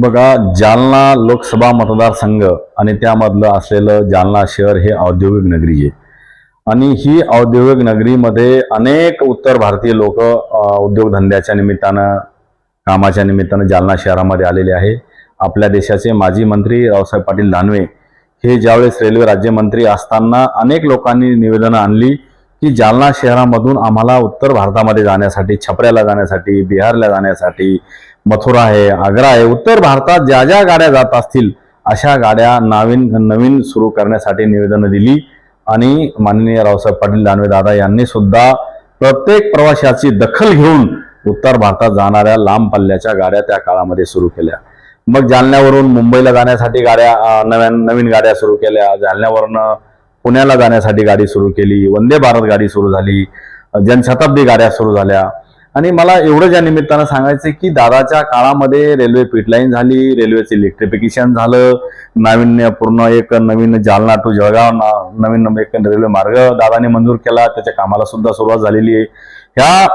बघा जालना लोकसभा मतदारसंघ आणि त्यामधलं असलेलं जालना शहर हे औद्योगिक नगरी आहे. आणि ही औद्योगिक नगरीमध्ये अनेक उत्तर भारतीय लोक उद्योगधंद्याच्या निमित्तानं कामाच्या निमित्तानं जालना शहरामध्ये आलेले आहे. आपल्या देशाचे माजी मंत्री रावसाहेब पाटील दानवे हे ज्यावेळेस रेल्वे राज्यमंत्री असताना अनेक लोकांनी निवेदनं आणली की जालना शहरामधून आम्हाला उत्तर भारतामध्ये जाण्यासाठी छपऱ्याला जाण्यासाठी बिहारला जाण्यासाठी मथुरा आहे आग्रा आहे उत्तर भारतात ज्या ज्या गाड्या जात असतील अशा गाड्या नवीन नवीन सुरू करण्यासाठी निवेदनं दिली. आणि माननीय रावसाहेब पाटील दानवे दादा यांनी सुद्धा प्रत्येक प्रवाशाची दखल घेऊन उत्तर भारतात जाणाऱ्या लांब पल्ल्याच्या गाड्या त्या काळामध्ये सुरू केल्या. मग जालन्यावरून मुंबईला जाण्यासाठी गाड्या नव्या नवीन गाड्या सुरू केल्या. जालन्यावरून पुण्याला जाण्यासाठी गाडी सुरू केली. वंदे भारत गाडी सुरू झाली. जनशताब्दी गाड्या सुरू झाल्या. आणि मला एवढं ज्या निमित्तानं सांगायचं की दादाच्या काळामध्ये रेल्वे पिटलाईन झाली रेल्वेचं इलेक्ट्रिफिकेशन झालं नाविन्यपूर्ण एक नवीन जालना टू जळगाव ना- नवीन एक रेल्वे मार्ग दादाने मंजूर केला त्याच्या कामाला सुद्धा सुरुवात झालेली आहे. ह्या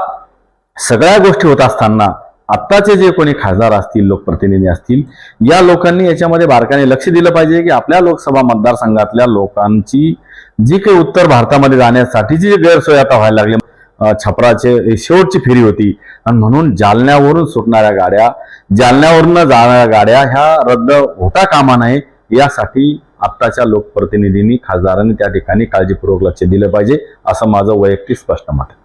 सगळ्या गोष्टी होत असताना आत्ताचे जे कोणी खासदार असतील लोकप्रतिनिधी असतील या लोकांनी याच्यामध्ये बारकाने लक्ष दिलं पाहिजे की आपल्या लोकसभा मतदारसंघातल्या लोकांची जी काही उत्तर भारतामध्ये जाण्यासाठीची जी गैरसोय आता व्हायला लागली छपराचे शेवटची फेरी होती. आणि म्हणून जालन्यावरून सुटणाऱ्या गाड्या जालन्यावरून जाणाऱ्या गाड्या ह्या रद्द होता कामा नये यासाठी आत्ताच्या लोकप्रतिनिधींनी खासदारांनी त्या ठिकाणी काळजीपूर्वक लक्ष दिलं पाहिजे असं माझं वैयक्तिक स्पष्ट मत आहे.